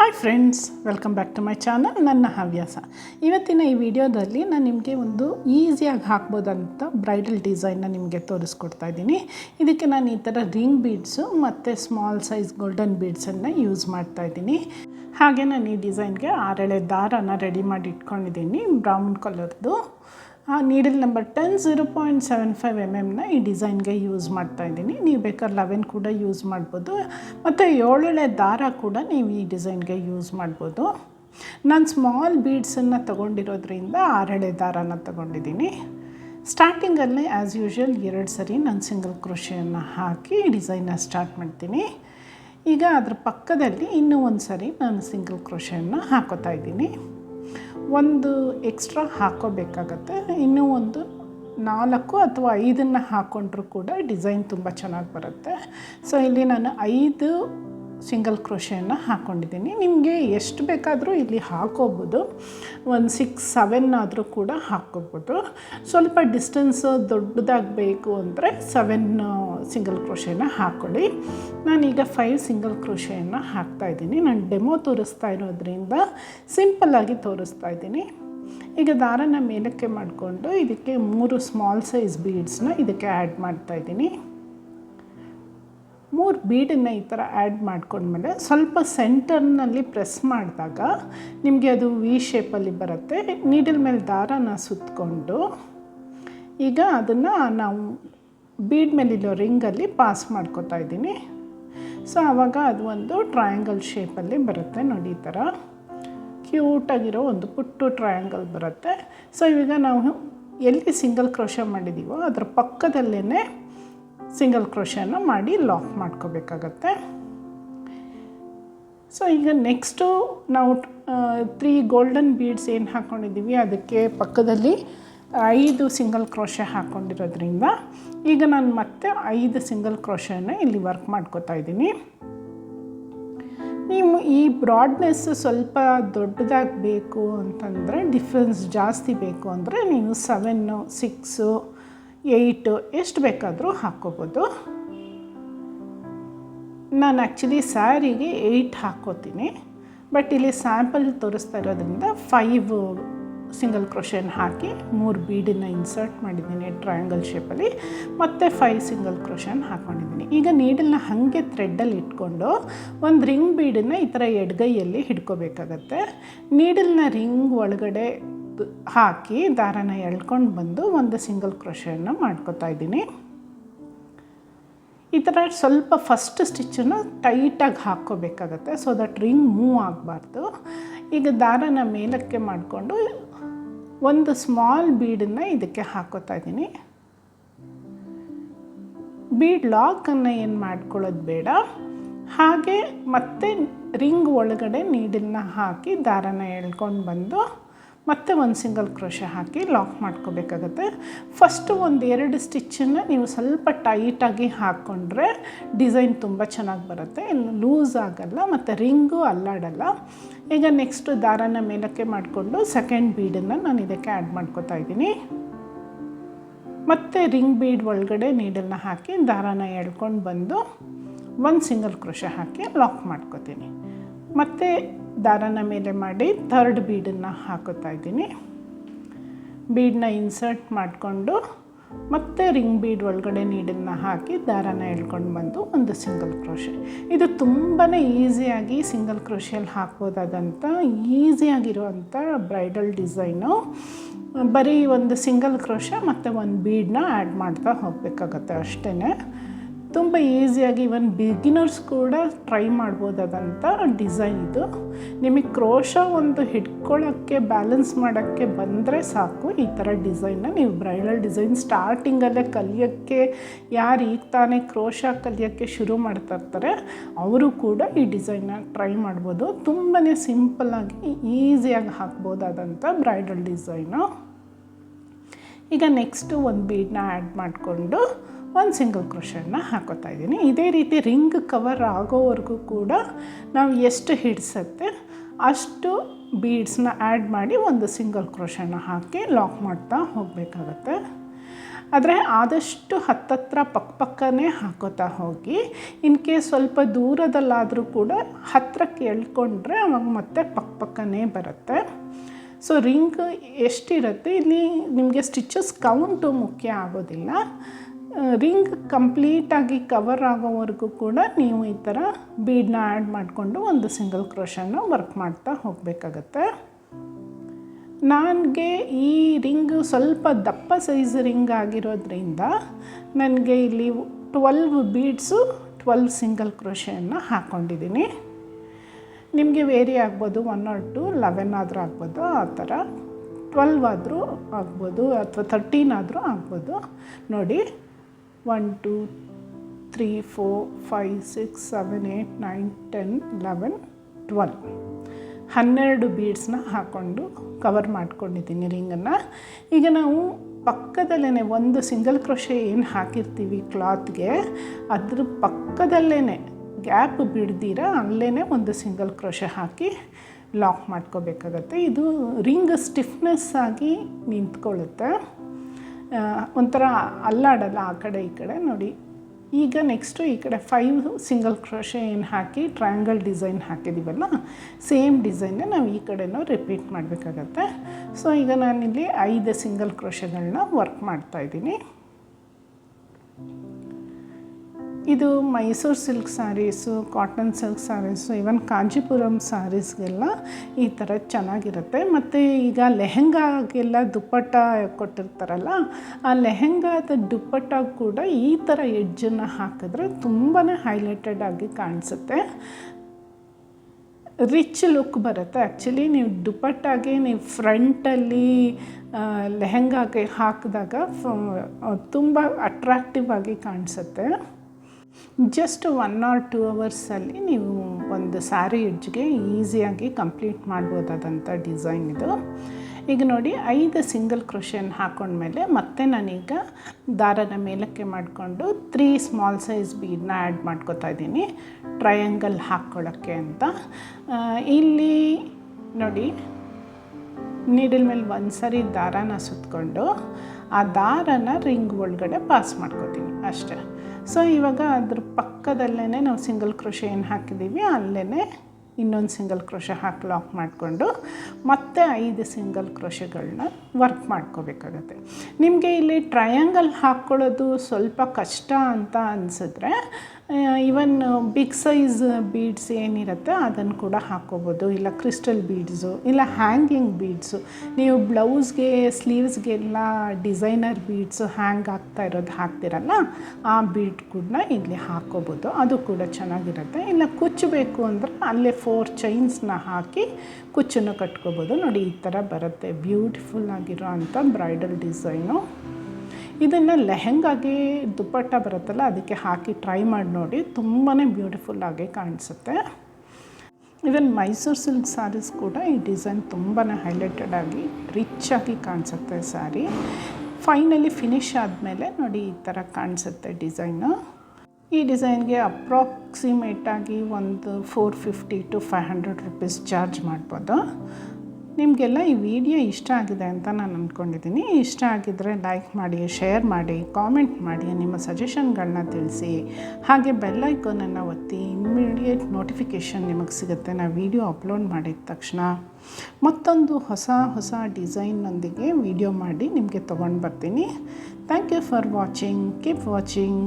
Hi friends welcome back to my channel ನನ್ನ ಹವ್ಯಾಸ. ಇವತ್ತಿನ ಈ ವಿಡಿಯೋದಲ್ಲಿ ನಾನು ನಿಮಗೆ ಒಂದು ಈಸಿಯಾಗಿ ಹಾಕ್ಬೋದಂತ ಬ್ರೈಡಲ್ ಡಿಸೈನ್ನ ನಿಮಗೆ ತೋರಿಸ್ಕೊಡ್ತಾ ಇದ್ದೀನಿ. ಇದಕ್ಕೆ ನಾನು ಈ ಥರ ರಿಂಗ್ ಬೀಡ್ಸು ಮತ್ತು ಸ್ಮಾಲ್ ಸೈಜ್ ಗೋಲ್ಡನ್ ಬೀಡ್ಸನ್ನು ಯೂಸ್ ಮಾಡ್ತಾ ಇದ್ದೀನಿ. ಹಾಗೆ ನಾನು ಈ ಡಿಸೈನ್ಗೆ ಆರಳೆ ದಾರನ ರೆಡಿ ಮಾಡಿ ಇಟ್ಕೊಂಡಿದ್ದೀನಿ ಬ್ರೌನ್ ಕಲರ್ದು ಆ needle number ten zero point seven five M ಎಮ್ನ ಈ ಡಿಸೈನ್ಗೆ ಯೂಸ್ ಮಾಡ್ತಾ ಇದ್ದೀನಿ. ನೀವು ಬೇಕಾದ್ರೆ ಲೆವೆನ್ ಕೂಡ ಯೂಸ್ ಮಾಡ್ಬೋದು. ಮತ್ತು ಏಳೆಳೆ ದಾರ ಕೂಡ ನೀವು ಈ ಡಿಸೈನ್ಗೆ ಯೂಸ್ ಮಾಡ್ಬೋದು. ನಾನು ಸ್ಮಾಲ್ ಬೀಡ್ಸನ್ನು ತೊಗೊಂಡಿರೋದ್ರಿಂದ ಆರಳೆ ದಾರನ ತೊಗೊಂಡಿದ್ದೀನಿ. ಸ್ಟಾರ್ಟಿಂಗಲ್ಲೇ ಆ್ಯಸ್ ಯೂಶ್ವಲ್ ಎರಡು ಸರಿ ನಾನು ಸಿಂಗಲ್ ಕ್ರೋಷಿಯನ್ನು ಹಾಕಿ ಡಿಸೈನ್ನ ಸ್ಟಾರ್ಟ್ ಮಾಡ್ತೀನಿ. ಈಗ ಅದರ ಪಕ್ಕದಲ್ಲಿ ಇನ್ನೂ ಒಂದು ಸರಿ ನಾನು ಸಿಂಗಲ್ ಕ್ರೋಷಿಯನ್ನು ಹಾಕೋತಾ ಇದ್ದೀನಿ. ಒಂದು ಎಕ್ಸ್ಟ್ರಾ ಹಾಕೋಬೇಕಾಗತ್ತೆ. ಇನ್ನೂ ಒಂದು ನಾಲ್ಕು ಅಥವಾ ಐದನ್ನು ಹಾಕ್ಕೊಂಡ್ರೂ ಕೂಡ ಡಿಸೈನ್ ತುಂಬ ಚೆನ್ನಾಗಿ ಬರುತ್ತೆ. ಸೊ ಇಲ್ಲಿ ನಾನು ಐದು ಸಿಂಗಲ್ ಕ್ರೋಷೆಯನ್ನು ಹಾಕ್ಕೊಂಡಿದ್ದೀನಿ. ನಿಮಗೆ ಎಷ್ಟು ಬೇಕಾದರೂ ಇಲ್ಲಿ ಹಾಕೋಬೋದು. ಒಂದು ಸಿಕ್ಸ್ ಸೆವೆನ್ ಆದರೂ ಕೂಡ ಹಾಕೋಬೋದು. ಸ್ವಲ್ಪ ಡಿಸ್ಟೆನ್ಸ್ ದೊಡ್ಡದಾಗಬೇಕು ಅಂದರೆ ಸೆವೆನ್ ಸಿಂಗಲ್ ಕ್ರೋಷೆಯನ್ನು ಹಾಕ್ಕೊಳ್ಳಿ ನಾನೀಗ ಫೈವ್ ಸಿಂಗಲ್ ಕ್ರೋಷೆಯನ್ನು ಹಾಕ್ತಾ ಇದ್ದೀನಿ. ನಾನು ಡೆಮೋ ತೋರಿಸ್ತಾ ಇರೋದ್ರಿಂದ ಸಿಂಪಲ್ಲಾಗಿ ತೋರಿಸ್ತಾ ಇದ್ದೀನಿ. ಈಗ ದಾರನ ಮೇಲಕ್ಕೆ ಮಾಡಿಕೊಂಡು ಇದಕ್ಕೆ ಮೂರು ಸ್ಮಾಲ್ ಸೈಜ್ ಬೀಡ್ಸ್ನ ಇದಕ್ಕೆ ಆ್ಯಡ್ ಮಾಡ್ತಾಯಿದ್ದೀನಿ ಮೂರು ಬೀಡನ್ನು ಈ ಥರ ಆ್ಯಡ್ ಮಾಡ್ಕೊಂಡ್ಮೇಲೆ ಸ್ವಲ್ಪ ಸೆಂಟರ್ನಲ್ಲಿ ಪ್ರೆಸ್ ಮಾಡಿದಾಗ ನಿಮಗೆ ಅದು ವಿ ಶೇಪಲ್ಲಿ ಬರುತ್ತೆ. ನೀಡಲ್ ಮೇಲೆ ದಾರನ ಸುತ್ತಕೊಂಡು ಈಗ ಅದನ್ನು ನಾವು ಬೀಡ್ ಮೇಲಿರೋ ರಿಂಗಲ್ಲಿ ಪಾಸ್ ಮಾಡ್ಕೋತಾ ಇದ್ದೀನಿ. ಸೊ ಆವಾಗ ಅದು ಒಂದು ಟ್ರಯಾಂಗಲ್ ಶೇಪಲ್ಲಿ ಬರುತ್ತೆ ನೋಡಿ ಈ ಥರ. ಕ್ಯೂಟಾಗಿರೋ ಒಂದು ಪುಟ್ಟು ಟ್ರಯಾಂಗಲ್ ಬರುತ್ತೆ. ಸೊ ಇವಾಗ ನಾವು ಎಲ್ಲಿ ಸಿಂಗಲ್ ಕ್ರೋಶ ಮಾಡಿದ್ದೀವೋ ಅದರ ಪಕ್ಕದಲ್ಲೇ ಸಿಂಗಲ್ ಕ್ರೋಶನ ಮಾಡಿ ಲಾಕ್ ಮಾಡ್ಕೋಬೇಕಾಗತ್ತೆ. ಸೊ ಈಗ ನೆಕ್ಸ್ಟು ನಾವು ತ್ರೀ ಗೋಲ್ಡನ್ ಬೀಡ್ಸ್ ಏನು ಹಾಕ್ಕೊಂಡಿದ್ದೀವಿ ಅದಕ್ಕೆ ಪಕ್ಕದಲ್ಲಿ ಐದು ಸಿಂಗಲ್ ಕ್ರೋಶ ಹಾಕ್ಕೊಂಡಿರೋದ್ರಿಂದ ಈಗ ನಾನು ಮತ್ತೆ ಐದು ಸಿಂಗಲ್ ಕ್ರೋಶನ ಇಲ್ಲಿ ವರ್ಕ್ ಮಾಡ್ಕೋತಾ ಇದ್ದೀನಿ. ನೀವು ಈ ಬ್ರಾಡ್ನೆಸ್ ಸ್ವಲ್ಪ ದೊಡ್ಡದಾಗಬೇಕು ಅಂತಂದರೆ ಡಿಫ್ರೆನ್ಸ್ ಜಾಸ್ತಿ ಬೇಕು ಅಂದರೆ ನೀವು ಸೆವೆನ್ನು ಸಿಕ್ಸು ಏಯ್ಟು ಎಷ್ಟು ಬೇಕಾದರೂ ಹಾಕ್ಕೋಬೋದು. ನಾನು ಆ್ಯಕ್ಚುಲಿ ಸ್ಯಾರಿಗೆ ಏಯ್ಟ್ ಹಾಕ್ಕೋತೀನಿ. ಬಟ್ ಇಲ್ಲಿ ಸ್ಯಾಂಪಲ್ ತೋರಿಸ್ತಾ ಇರೋದ್ರಿಂದ ಫೈವ್ ಸಿಂಗಲ್ ಕ್ರೋಶನ್ ಹಾಕಿ ಮೂರು ಬೀಡನ್ನು ಇನ್ಸರ್ಟ್ ಮಾಡಿದ್ದೀನಿ ಟ್ರಯಾಂಗಲ್ ಶೇಪಲ್ಲಿ ಮತ್ತು ಫೈವ್ ಸಿಂಗಲ್ ಕ್ರೋಶನ್ ಹಾಕ್ಕೊಂಡಿದ್ದೀನಿ ಈಗ ನೀಡಲ್ನ ಹಾಗೆ ಥ್ರೆಡ್ಡಲ್ಲಿ ಇಟ್ಕೊಂಡು ಒಂದು ರಿಂಗ್ ಬೀಡನ್ನು ಈ ಥರ ಎಡ್ಗೈಯಲ್ಲಿ ಹಿಡ್ಕೋಬೇಕಾಗತ್ತೆ. ನೀಡಲ್ನ ರಿಂಗ್ ಒಳಗಡೆ ಹಾಕಿ ದಾರನ ಎಳ್ಕೊಂಡು ಬಂದು ಒಂದು ಸಿಂಗಲ್ ಕ್ರೋಶನ್ನು ಮಾಡ್ಕೋತಾ ಇದ್ದೀನಿ. ಈ ಥರ ಸ್ವಲ್ಪ ಫಸ್ಟ್ ಸ್ಟಿಚ್ಚನ್ನು ಟೈಟಾಗಿ ಹಾಕ್ಕೋಬೇಕಾಗತ್ತೆ. ಸೊ ದಟ್ ರಿಂಗ್ ಮೂವ್ ಆಗಬಾರ್ದು. ಈಗ ದಾರನ ಮೇಲಕ್ಕೆ ಮಾಡಿಕೊಂಡು ಒಂದು ಸ್ಮಾಲ್ ಬೀಡನ್ನು ಇದಕ್ಕೆ ಹಾಕೋತಾ ಇದ್ದೀನಿ. ಬೀಡ್ ಲಾಕನ್ನು ಏನು ಮಾಡ್ಕೊಳ್ಳೋದು ಬೇಡ. ಹಾಗೆ ಮತ್ತೆ ರಿಂಗ್ ಒಳಗಡೆ ನೀಡನ್ನು ಹಾಕಿ ದಾರನ ಎಳ್ಕೊಂಡು ಬಂದು ಮತ್ತೆ ಒಂದು ಸಿಂಗಲ್ ಕ್ರೋಶ ಹಾಕಿ ಲಾಕ್ ಮಾಡ್ಕೋಬೇಕಾಗತ್ತೆ. ಫಸ್ಟು ಒಂದು ಎರಡು ಸ್ಟಿಚ್ಚನ್ನು ನೀವು ಸ್ವಲ್ಪ ಟೈಟಾಗಿ ಹಾಕ್ಕೊಂಡ್ರೆ ಡಿಸೈನ್ ತುಂಬ ಚೆನ್ನಾಗಿ ಬರುತ್ತೆ. ಲೂಸ್ ಆಗಲ್ಲ, ಮತ್ತು ರಿಂಗು ಅಲ್ಲಾಡಲ್ಲ. ಈಗ ನೆಕ್ಸ್ಟು ದಾರನ ಮೇಲಕ್ಕೆ ಮಾಡಿಕೊಂಡು ಸೆಕೆಂಡ್ ಬೀಡನ್ನು ನಾನು ಇದಕ್ಕೆ ಆ್ಯಡ್ ಮಾಡ್ಕೋತಾ ಇದ್ದೀನಿ. ಮತ್ತು ರಿಂಗ್ ಬೀಡ್ ಒಳಗಡೆ ನೀಡಲ್ನ ಹಾಕಿ ದಾರನ ಎಳ್ಕೊಂಡು ಬಂದು ಒಂದು ಸಿಂಗಲ್ ಕ್ರೋಶ ಹಾಕಿ ಲಾಕ್ ಮಾಡ್ಕೋತೀನಿ. ಮತ್ತು ದಾರನ ಮೇಲೆ ಮಾಡಿ ಥರ್ಡ್ ಬೀಡನ್ನು ಹಾಕೋತಾ ಇದ್ದೀನಿ. ಬೀಡನ್ನ ಇನ್ಸರ್ಟ್ ಮಾಡಿಕೊಂಡು ಮತ್ತು ರಿಂಗ್ ಬೀಡ್ ಒಳಗಡೆ ನೀಡನ್ನು ಹಾಕಿ ದಾರನ ಎಳ್ಕೊಂಡು ಬಂದು ಒಂದು ಸಿಂಗಲ್ ಕ್ರೋಶೆ ಇದು ತುಂಬಾ ಈಸಿಯಾಗಿ ಸಿಂಗಲ್ ಕ್ರೋಶಿಯಲ್ಲಿ ಹಾಕ್ಬೋದಾದಂಥ ಈಸಿಯಾಗಿರುವಂಥ ಬ್ರೈಡಲ್ ಡಿಸೈನು ಬರೀ ಒಂದು ಸಿಂಗಲ್ ಕ್ರೋಶ ಮತ್ತು ಒಂದು ಬೀಡನ್ನ ಆ್ಯಡ್ ಮಾಡ್ತಾ ಹೋಗಬೇಕಾಗತ್ತೆ ಅಷ್ಟೇ ತುಂಬ ಈಸಿಯಾಗಿ ಇವನ್ ಬಿಗಿನರ್ಸ್ ಕೂಡ ಟ್ರೈ ಮಾಡ್ಬೋದಾದಂಥ ಡಿಸೈನ್ ಇದು. ನಿಮಗೆ ಕ್ರೋಶ ಒಂದು ಹಿಡ್ಕೊಳ್ಳೋಕ್ಕೆ ಬ್ಯಾಲೆನ್ಸ್ ಮಾಡೋಕ್ಕೆ ಬಂದರೆ ಸಾಕು. ಈ ಥರ ಡಿಸೈನ್ನ ನೀವು ಬ್ರೈಡಲ್ ಡಿಸೈನ್ ಸ್ಟಾರ್ಟಿಂಗಲ್ಲೇ ಕಲಿಯೋಕ್ಕೆ, ಯಾರು ಈಗ ತಾನೇ ಕ್ರೋಶ ಕಲಿಯೋಕ್ಕೆ ಶುರು ಮಾಡ್ತಾ ಇರ್ತಾರೆ, ಅವರು ಕೂಡ ಈ ಡಿಸೈನ್ನ ಟ್ರೈ ಮಾಡ್ಬೋದು. ತುಂಬಾ ಸಿಂಪಲ್ಲಾಗಿ ಈಸಿಯಾಗಿ ಹಾಕ್ಬೋದಾದಂಥ ಬ್ರೈಡಲ್ ಡಿಸೈನು ಈಗ ನೆಕ್ಸ್ಟು ಒಂದು ಬೀಡನ್ನ ಆ್ಯಡ್ ಮಾಡಿಕೊಂಡು ಒಂದು ಸಿಂಗಲ್ ಕ್ರೋಷನ್ನ ಹಾಕೋತಾ ಇದ್ದೀನಿ. ಇದೇ ರೀತಿ ರಿಂಗ್ ಕವರ್ ಆಗೋವರೆಗೂ ಕೂಡ ನಾವು ಎಷ್ಟು ಹಿಡಿಸತ್ತೆ ಅಷ್ಟು ಬೀಡ್ಸ್ನ ಆ್ಯಡ್ ಮಾಡಿ ಒಂದು ಸಿಂಗಲ್ ಕ್ರೋಷನ್ನ ಹಾಕಿ ಲಾಕ್ ಮಾಡ್ತಾ ಹೋಗಬೇಕಾಗತ್ತೆ. ಆದರೆ ಆದಷ್ಟು ಹತ್ತತ್ರ ಪಕ್ಕಪಕ್ಕನೇ ಹಾಕೋತಾ ಹೋಗಿ. ಇನ್ ಕೇಸ್ ಸ್ವಲ್ಪ ದೂರದಲ್ಲಾದರೂ ಕೂಡ ಹತ್ತಿರಕ್ಕೆ ಎಳ್ಕೊಂಡ್ರೆ ಅವಾಗ ಮತ್ತೆ ಪಕ್ಕಪಕ್ಕನೇ ಬರುತ್ತೆ. ಸೊ ರಿಂಗ್ ಎಷ್ಟಿರುತ್ತೆ? ಇಲ್ಲಿ ನಿಮಗೆ ಸ್ಟಿಚಸ್ ಕೌಂಟು ಮುಖ್ಯ ಆಗೋದಿಲ್ಲ. ರಿಂಗ್ ಕಂಪ್ಲೀಟಾಗಿ ಕವರ್ ಆಗೋವರೆಗೂ ಕೂಡ ನೀವು ಈ ಥರ ಬೀಡನ್ನ ಆ್ಯಡ್ ಮಾಡಿಕೊಂಡು ಒಂದು ಸಿಂಗಲ್ ಕ್ರೋಷನ್ನು ವರ್ಕ್ ಮಾಡ್ತಾ ಹೋಗಬೇಕಾಗತ್ತೆ. ನನಗೆ ಈ ರಿಂಗ್ ಸ್ವಲ್ಪ ದಪ್ಪ ಸೈಜ್ ರಿಂಗ್ ಆಗಿರೋದ್ರಿಂದ ನನಗೆ ಇಲ್ಲಿ ಟ್ವೆಲ್ವ್ ಬೀಡ್ಸು ಟ್ವೆಲ್ವ್ ಸಿಂಗಲ್ ಕ್ರೋಶೆಯನ್ನು ಹಾಕ್ಕೊಂಡಿದ್ದೀನಿ ನಿಮಗೆ ವೇರಿ ಆಗ್ಬೋದು ಒನ್ ಆರ್ ಟು ಲೆವೆನ್ ಆದರೂ ಆಗ್ಬೋದು, ಆ ಥರ ಟ್ವೆಲ್ವ್ ಆದರೂ ಆಗ್ಬೋದು ಅಥವಾ ಥರ್ಟೀನ್ ಆದರೂ ಆಗ್ಬೋದು. ನೋಡಿ one, two, three, four, five, six, seven eight nine, ten, eleven, twelve. ಹನ್ನೆರಡು ಬೀಡ್ಸ್ನ ಹಾಕ್ಕೊಂಡು ಕವರ್ ಮಾಡ್ಕೊಂಡಿದ್ದೀನಿ ರಿಂಗನ್ನು. ಈಗ ನಾವು ಪಕ್ಕದಲ್ಲೇ ಒಂದು ಸಿಂಗಲ್ ಕ್ರೋಶೆ ಏನು ಹಾಕಿರ್ತೀವಿ ಕ್ಲಾತ್ಗೆ, ಅದ್ರ ಪಕ್ಕದಲ್ಲೇ ಗ್ಯಾಪ್ ಬಿಡ್ದಿರ ಅಲ್ಲೇ ಒಂದು ಸಿಂಗಲ್ ಕ್ರೋಶೆ ಹಾಕಿ ಲಾಕ್ ಮಾಡ್ಕೋಬೇಕಾಗತ್ತೆ. ಇದು ರಿಂಗ್ ಸ್ಟಿಫ್ನೆಸ್ ಆಗಿ ನಿಂತ್ಕೊಳ್ಳುತ್ತೆ. ಒಂಥರ ಅಲ್ಲಾಡಲ್ಲ ಆ ಕಡೆ ಈ ಕಡೆ ನೋಡಿ. ಈಗ ನೆಕ್ಸ್ಟು ಈ ಕಡೆ ಫೈವ್ ಸಿಂಗಲ್ ಕ್ರೋಶೆ ಏನು ಹಾಕಿ ಟ್ರಯಾಂಗಲ್ ಡಿಸೈನ್ ಹಾಕಿದ್ದೀವಲ್ಲ ಸೇಮ್ ಡಿಸೈನ್ನ ನಾವು ಈ ಕಡೆನೂ ರಿಪೀಟ್ ಮಾಡಬೇಕಾಗತ್ತೆ. ಸೊ ಈಗ ನಾನಿಲ್ಲಿ ಐದು ಸಿಂಗಲ್ ಕ್ರೋಶೆಗಳನ್ನ ವರ್ಕ್ ಮಾಡ್ತಾಯಿದ್ದೀನಿ ಇದು Mysore silk sarees cotton silk sarees even Kanchipuram ಸ್ಯಾರೀಸ್ಗೆಲ್ಲ ಈ ಥರ ಚೆನ್ನಾಗಿರುತ್ತೆ. ಮತ್ತು ಈಗ ಲೆಹೆಂಗಾಗೆಲ್ಲ ದುಪ್ಪಟ್ಟ ಕೊಟ್ಟಿರ್ತಾರಲ್ಲ, ಆ ಲೆಹೆಂಗಾದ ದುಪ್ಪಟ್ಟ ಕೂಡ ಈ ಥರ ಎಡ್ಜನ್ನು ಹಾಕಿದ್ರೆ ತುಂಬಾ ಹೈಲೈಟೆಡ್ ಆಗಿ ಕಾಣಿಸುತ್ತೆ. ರಿಚ್ ಲುಕ್ ಬರುತ್ತೆ. ಆ್ಯಕ್ಚುಲಿ ನೀವು ದುಪ್ಪಟ್ಟಾಗೆ ನೀವು ಫ್ರಂಟಲ್ಲಿ ಲೆಹೆಂಗಾಗೆ ಹಾಕಿದಾಗ ತುಂಬ ಅಟ್ರಾಕ್ಟಿವ್ ಆಗಿ ಕಾಣಿಸುತ್ತೆ. ಜಸ್ಟ್ ಒನ್ ಆರ್ ಟೂ ಅವರ್ಸಲ್ಲಿ ನೀವು ಒಂದು ಸ್ಯಾರಿ ಎಡ್ಜ್ಗೆ ಈಸಿಯಾಗಿ ಕಂಪ್ಲೀಟ್ ಮಾಡ್ಬೋದಾದಂಥ ಡಿಸೈನ್ ಇದು. ಈಗ ನೋಡಿ, ಐದು ಸಿಂಗಲ್ ಕ್ರೋಶನ್ ಹಾಕೊಂಡ್ಮೇಲೆ ಮತ್ತೆ ನಾನೀಗ ದಾರನ ಮೇಲಕ್ಕೆ ಮಾಡಿಕೊಂಡು ತ್ರೀ ಸ್ಮಾಲ್ ಸೈಜ್ ಬೀಡನ್ನ ಆ್ಯಡ್ ಮಾಡ್ಕೋತಾ ಇದ್ದೀನಿ ಟ್ರಯಾಂಗಲ್ ಹಾಕ್ಕೊಳ್ಳೋಕ್ಕೆ ಅಂತ. ಇಲ್ಲಿ ನೋಡಿ ನೀಡಿಲ್ ಮೇಲೆ ಒಂದು ಸರಿ ದಾರಾನ ಸುತ್ತಕೊಂಡು ಆ ದಾರನ ರಿಂಗ್ ಒಳಗಡೆ ಪಾಸ್ ಮಾಡ್ಕೋತೀನಿ ಅಷ್ಟೇ. ಸೊ ಇವಾಗ ಅದ್ರ ಪಕ್ಕದಲ್ಲೇ ನಾವು ಸಿಂಗಲ್ ಕ್ರೋಶೆ ಏನು ಹಾಕಿದ್ದೀವಿ. ಅಲ್ಲೇ ಇನ್ನೊಂದು ಸಿಂಗಲ್ ಕ್ರೋಶೆ ಹಾಕಿ ಲಾಕ್ ಮಾಡಿಕೊಂಡು ಮತ್ತೆ ಐದು ಸಿಂಗಲ್ ಕ್ರೋಶಗಳನ್ನ ವರ್ಕ್ ಮಾಡ್ಕೋಬೇಕಾಗತ್ತೆ. ನಿಮಗೆ ಇಲ್ಲಿ ಟ್ರಯಾಂಗಲ್ ಹಾಕ್ಕೊಳ್ಳೋದು ಸ್ವಲ್ಪ ಕಷ್ಟ ಅಂತ ಅನಿಸಿದ್ರೆ ಈವನ್ ಬಿಗ್ ಸೈಜ್ ಬೀಡ್ಸ್ ಏನಿರುತ್ತೆ ಅದನ್ನು ಕೂಡ ಹಾಕ್ಕೋಬೋದು ಇಲ್ಲ ಕ್ರಿಸ್ಟಲ್ ಬೀಡ್ಸು ಇಲ್ಲ ಹ್ಯಾಂಗಿಂಗ್ ಬೀಡ್ಸು ನೀವು ಬ್ಲೌಸ್ಗೆ ಸ್ಲೀವ್ಸ್ಗೆಲ್ಲ ಡಿಸೈನರ್ ಬೀಡ್ಸು ಹ್ಯಾಂಗ್ ಆಗ್ತಾ ಇರೋದು ಹಾಕ್ತಿರಲ್ಲ, ಆ ಬೀಡ್ ಕೂಡ ಇಲ್ಲಿ ಹಾಕ್ಕೋಬೋದು ಅದು ಕೂಡ ಚೆನ್ನಾಗಿರುತ್ತೆ. ಇಲ್ಲ ಕುಚ್ಚಬೇಕು ಅಂದರೆ ಅಲ್ಲೇ ಫೋರ್ ಚೈನ್ಸ್ನ ಹಾಕಿ ಕುಚ್ಚನ್ನು ಕಟ್ಕೋಬೋದು. ನೋಡಿ, ಈ ಥರ ಬರುತ್ತೆ. ಬ್ಯೂಟಿಫುಲ್ ಆಗಿರೋ ಅಂಥ ಬ್ರೈಡಲ್ ಡಿಸೈನು ಇದನ್ನು ಲೆಹೆಂಗಾಗೆ ದುಪ್ಪಟ್ಟ ಬರುತ್ತಲ್ಲ, ಅದಕ್ಕೆ ಹಾಕಿ ಟ್ರೈ ಮಾಡಿ ನೋಡಿ. ತುಂಬಾ ಬ್ಯೂಟಿಫುಲ್ ಆಗಿ ಕಾಣಿಸುತ್ತೆ. ಇವನ್ ಮೈಸೂರು ಸಿಲ್ಕ್ ಸ್ಯಾರೀಸ್ ಕೂಡ ಈ ಡಿಸೈನ್ ತುಂಬಾ ಹೈಲೈಟೆಡ್ ಆಗಿ ರಿಚ್ ಆಗಿ ಕಾಣಿಸುತ್ತೆ ಸ್ಯಾರಿ ಫೈನಲಿ ಫಿನಿಶ್ ಆದಮೇಲೆ ನೋಡಿ, ಈ ಥರ ಕಾಣಿಸುತ್ತೆ ಡಿಸೈನು ಈ ಡಿಸೈನ್ಗೆ ಅಪ್ರಾಕ್ಸಿಮೇಟಾಗಿ ಒಂದು four fifty to five hundred rupees charge ಮಾಡ್ಬೋದು. ನಿಮಗೆಲ್ಲ ಈ ವಿಡಿಯೋ ಇಷ್ಟ ಆಗಿದೆ ಅಂತ ನಾನು ಅಂದ್ಕೊಂಡಿದ್ದೀನಿ ಇಷ್ಟ ಆಗಿದ್ದರೆ ಲೈಕ್ ಮಾಡಿ, ಶೇರ್ ಮಾಡಿ, ಕಾಮೆಂಟ್ ಮಾಡಿ, ನಿಮ್ಮ ಸಜೆಷನ್ಗಳನ್ನ ತಿಳಿಸಿ. ಹಾಗೆ ಬೆಲ್ ಐಕಾನನ್ನು ಒತ್ತಿ ಇಮ್ಮಿಡಿಯೇಟ್ ನೋಟಿಫಿಕೇಷನ್ ನಿಮಗೆ ಸಿಗುತ್ತೆ. ನಾವು ವಿಡಿಯೋ ಅಪ್ಲೋಡ್ ಮಾಡಿದ ತಕ್ಷಣ ಮತ್ತೊಂದು ಹೊಸ ಹೊಸ ಡಿಸೈನ್ನೊಂದಿಗೆ ವಿಡಿಯೋ ಮಾಡಿ ನಿಮಗೆ ತೊಗೊಂಡು ಬರ್ತೀನಿ. Thank you for watching. Keep watching.